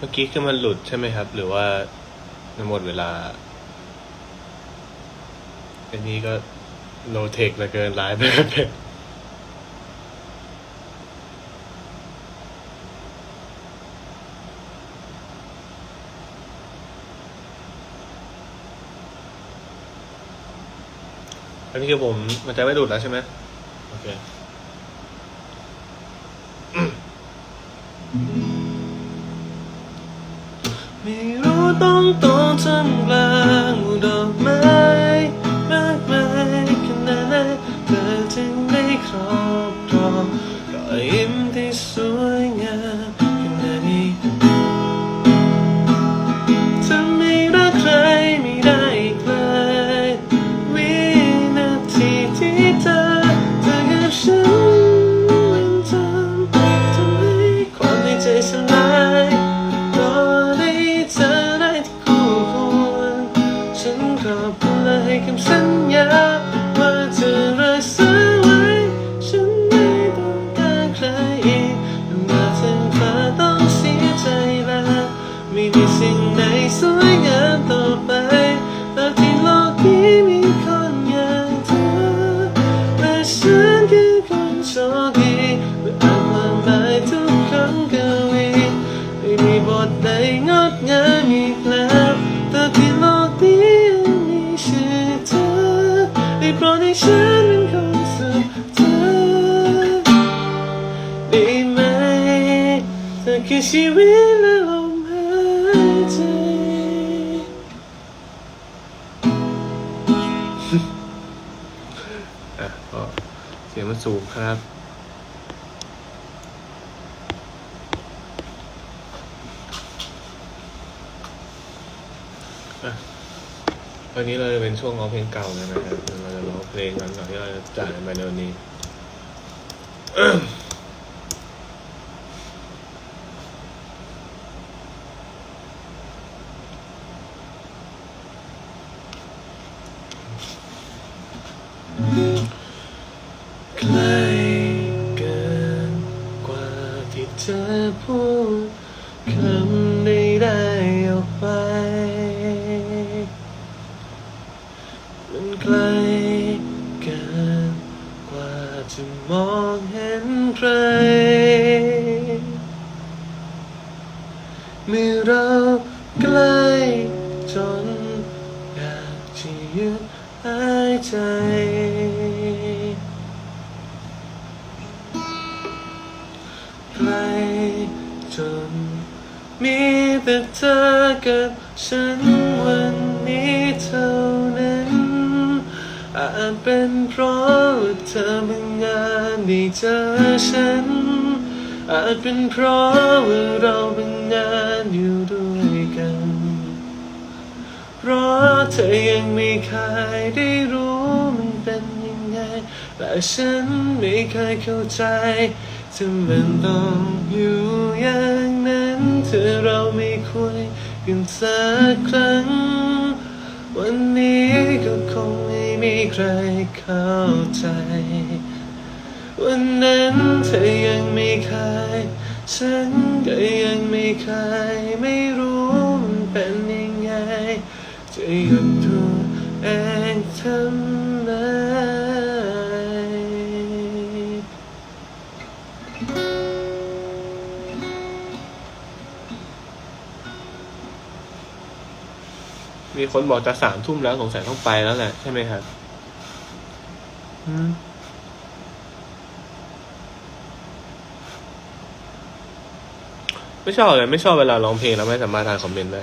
เมื่อกี้คือมันหลุดใช่ไหมครับ หรือว่ามันหมดเวลา อันนี้ก็โลเทคเหลือเกินไลฟ์ไปแบบอันนี้คือผมมันจะไม่หลุดแล้วใช่ไหมโอเค โต โชคดีเมื่ออ่านความหมายทุกครั้งกวีไม่มีบทใดงดงามอีกแล้วแต่ที่โลกนี้ยังมีชื่อเธอได้โปรดให้ฉันเป็นคนสุดเธอได้ไหมเธอคือชีวิต สียงมันสูงครับอะวันนี้เราจะเป็นช่วงร้องเพลงเก่าแล้วนะครับ เราจะร้องเพลงกันก่อนที่เราจะจ่ายกันไปในวัน ที่จะพูดคำ จนมีแต่เธอกับฉันวันนี้เท่านั้น อาจเป็นเพราะเธอบังเอิญได้เจอฉัน อาจเป็นเพราะว่าเราบังเอิญอยู่ด้วยกัน เพราะเธอยังไม่เคยได้รู้มันเป็นยังไง และฉันไม่เคยเข้าใจ ถ้ามันต้องอยู่อย่างนั้นถ้าเราไม่คุยกันสักครั้ง วันนี้ก็คงไม่มีใครเข้าใจ วันนั้นเธอยังไม่เคยฉันก็ยังไม่เคยไม่รู้มันเป็นยังไงจะหยุดตัวเองทำ มมีคนบอกจะสามทุ่มแล้วสงสัยต้องไปแล้วแหละใช่ไหมครับอืมไม่ชอบเลยไม่ชอบเวลาร้องเพลงแล้วไม่สามารถอ่านคอมเมนต์ได้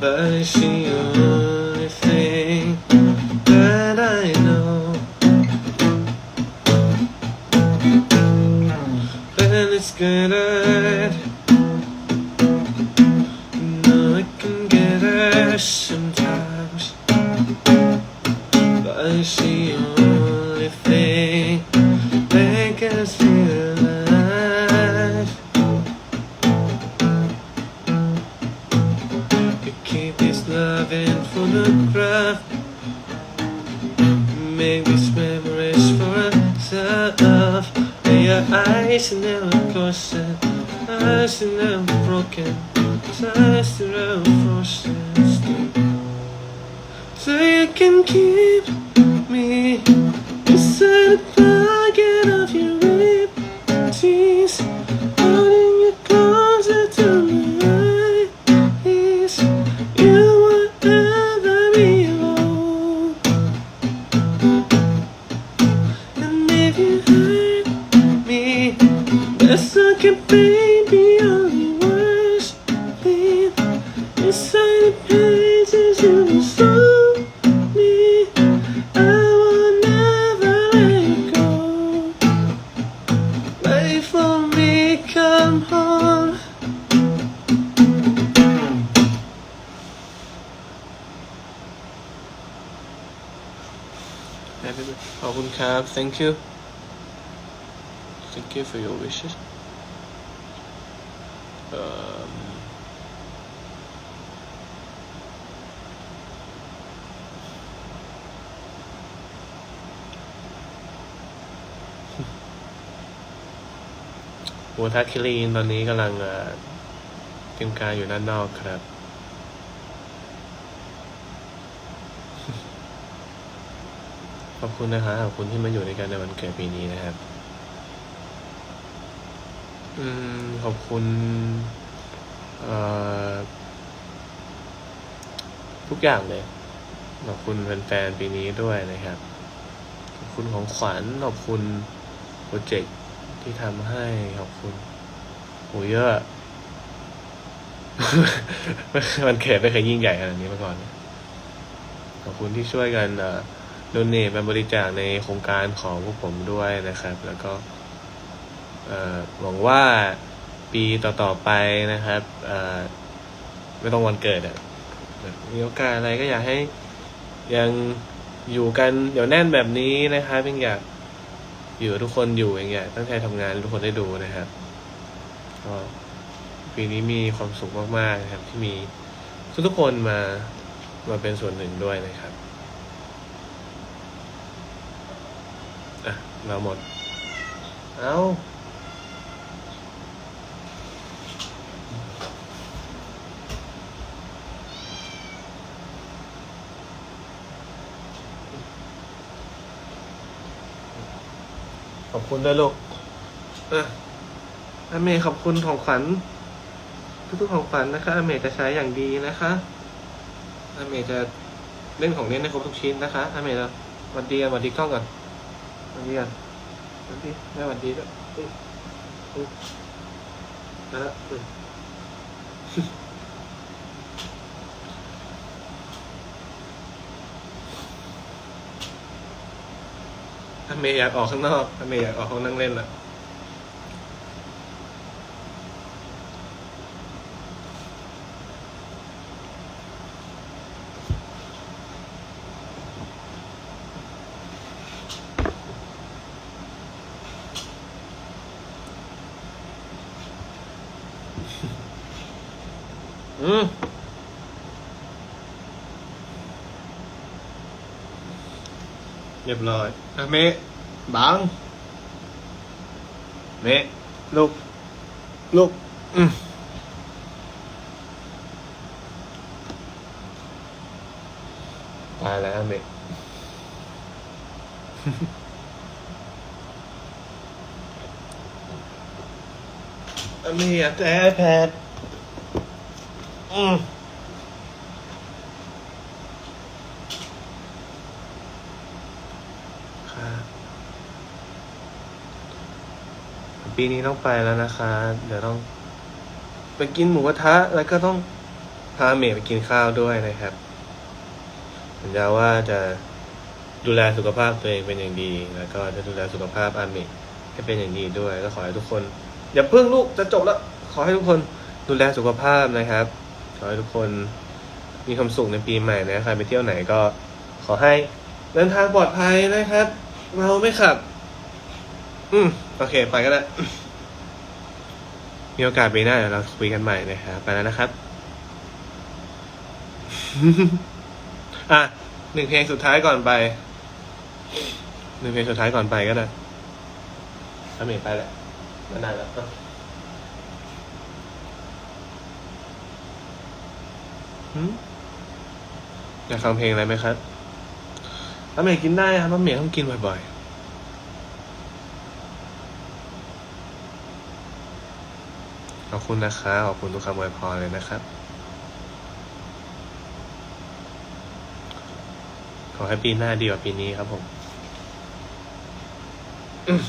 百姓。Loving photograph, make these memories for ourselves. And your eyes never closing, eyes never broken, eyes never frozen. So you can keep me. Inside the pocket of your jeans, holding Happy birthday ขอบคุณครับ thank you thank you for your wishes um, h หัวทักคิรีนตอนนี้กำลังเตรียมการอยู่ด้านนอกครับ ขอบคุณนะครับขอบคุณที่มาอยู่ในการในวันเกิดปีนี้นะครับ อืมขอบคุณทุกอย่างเลย ขอบคุณแฟนๆปีนี้ด้วยนะครับ ขอบคุณของขวัญ ขอบคุณโปรเจกต์ที่ทำให้ ขอบคุณโหเยอะมันเกิดไม่เคยยิ่งใหญ่ขนาดนี้มาก่อน ขอบคุณที่ช่วยกันอ่อ โดเนทมาบริจาคในโครงการของพวกผมด้วยนะครับ แล้วก็หวังว่าปีต่อๆไปนะครับไม่ต้องวันเกิดอะมีโอกาสอะไรก็อยากให้ยังอยู่กันเดี๋ยวแน่นแบบนี้นะครับยังอยากอยู่ทุกคนอยู่อย่างเงี้ยตั้งใจทำงานทุกคนได้ดูนะครับก็ปีนี้มีความสุขมากๆนะครับ ที่มีทุกๆคนมามาเป็นส่วนหนึ่งด้วยนะครับ อะ เราหมด เอาขอบคุณด้วยลูกอะอาเมย์ขอบคุณของขวัญทุกๆของขวัญนะคะอาเมย์จะใช้อย่างดีนะคะอาเมย์จะเล่นของเล่นให้ครบทุกชิ้นนะคะอาเมย์จะสวัสดีกันสวัสดีกล้องก่อน สวัสดีกันสวัสดีแม่สวัสดีด้วยอุ๊ยอุ๊ยมาแล้วอืมถ้าเมย์อยากออกข้างนอกถ้าเมย์อยากออกห้องนั่งเล่นละ อืมเรียบร้อยอะเมะบัง เมะลูกลูกอืมตายแล้วเมะอะเมะอยากได้ iPad อืมครับปีนี้ต้องไปแล้วนะคะ เดี๋ยวต้อง ไปกินหมูกระทะ แล้วก็ต้องพาเมย์ไปกินข้าวด้วยนะครับสัญญาว่าจะดูแลสุขภาพตัวเองเป็นอย่างดี แล้วก็จะดูแลสุขภาพอาเมย์ให้เป็นอย่างดีด้วย ก็ขอให้ทุกคน อย่าเพิ่งลูกจะจบแล้ว ขอให้ทุกคนดูแลสุขภาพนะครับ ขอให้ทุกคนมีความสุขในปีใหม่นะใครไปเที่ยวไหนก็ขอให้เดินทางปลอดภัยนะครับ เราไม่ขับ อืม โอเค ไปก็ได้ มีโอกาสไปหน้าเดี๋ยวเราคุยกันใหม่นะครับ ไปแล้วนะครับ อะหนึ่งเพลงสุดท้ายก่อนไป หนึ่งเพลงสุดท้ายก่อนไปก็ได้ถ้าเมย์ไปแหละมานานแล้ว อยากฟังเพลงอะไรไหมครับถ้าเมย์กินได้ครับถ้าเมย์ต้องกินบ่อยๆ ขอบคุณนะครับขอบคุณทุกคำอวยพรเลยนะครับ ขอให้ปีหน้าดีกว่าปีนี้ครับผมอืม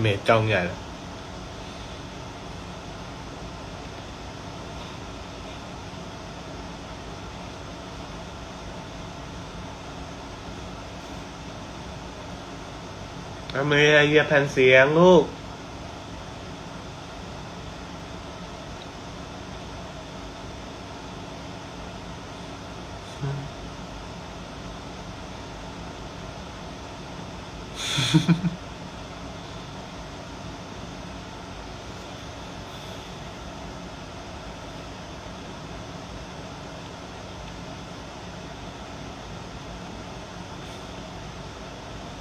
เมจ้องใหญ่แล้ว อเมย์เหยียแผ่นเสียงลูก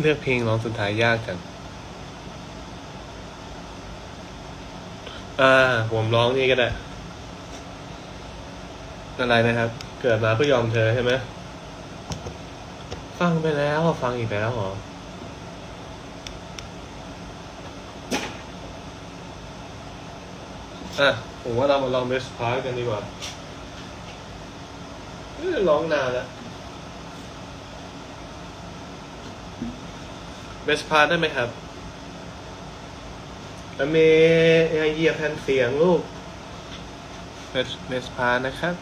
เลือกเพลงร้องสุดท้ายยากจัง อ่า ผมร้องนี่ก็ได้อะไรนะครับ เกิดมาเพื่อยอมเธอใช่ไหม ฟังไปแล้วอะฟังอีกแล้วเหรอ อะ ผมว่าเรามาลองเบสพาร์กันดีกว่าร้องนานแล้ว เบสพาได้ไหมครับอเมย์อย่าเหยียบแผ่นเสียงลูกเบสเบสพานะครับ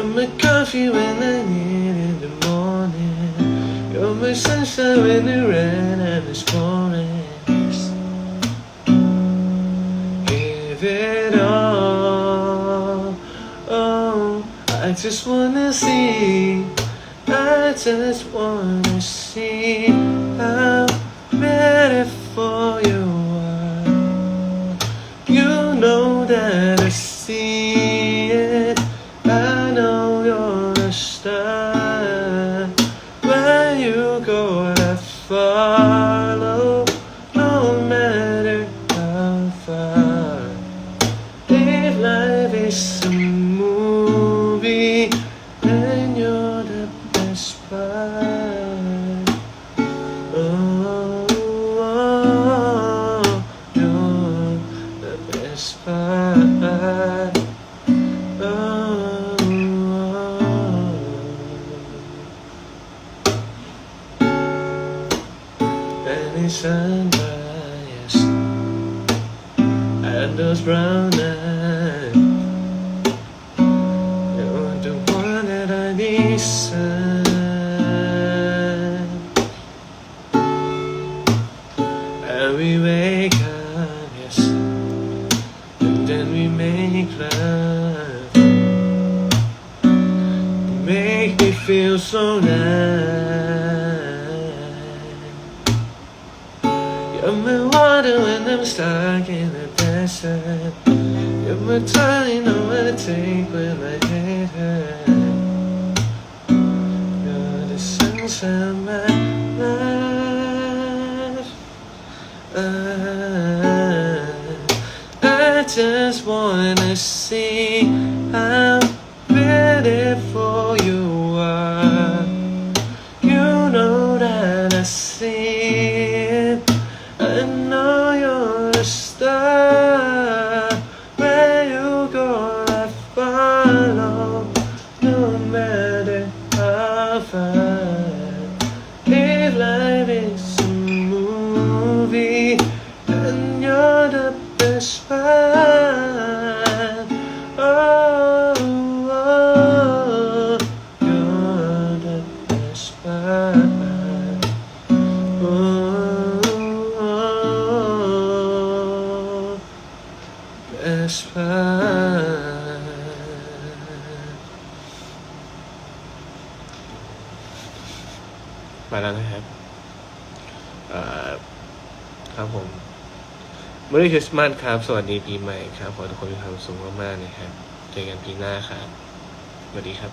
You're my coffee when I need it in the morning. You're my sunshine when it rain and it's pouring. Give it all. Oh, I just wanna see. I just wanna see how beautiful you sunrise and those brown eyes. You're the one that I desire. And we wake up, yes, and then we make love. You make me feel so nice. My water when I'm stuck in the desert. You're my you know what to take when my head hurts. You're the of my life. I, I just wanna see how มาแล้วนะครับครับผมเมื่อคริสต์มาสครับ สวัสดีปีใหม่ครับ ขอทุกคนมีความสุขมากๆนะครับ เจอกันปีหน้าครับ สวัสดีครับ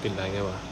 ปิดไลน์ไงวะ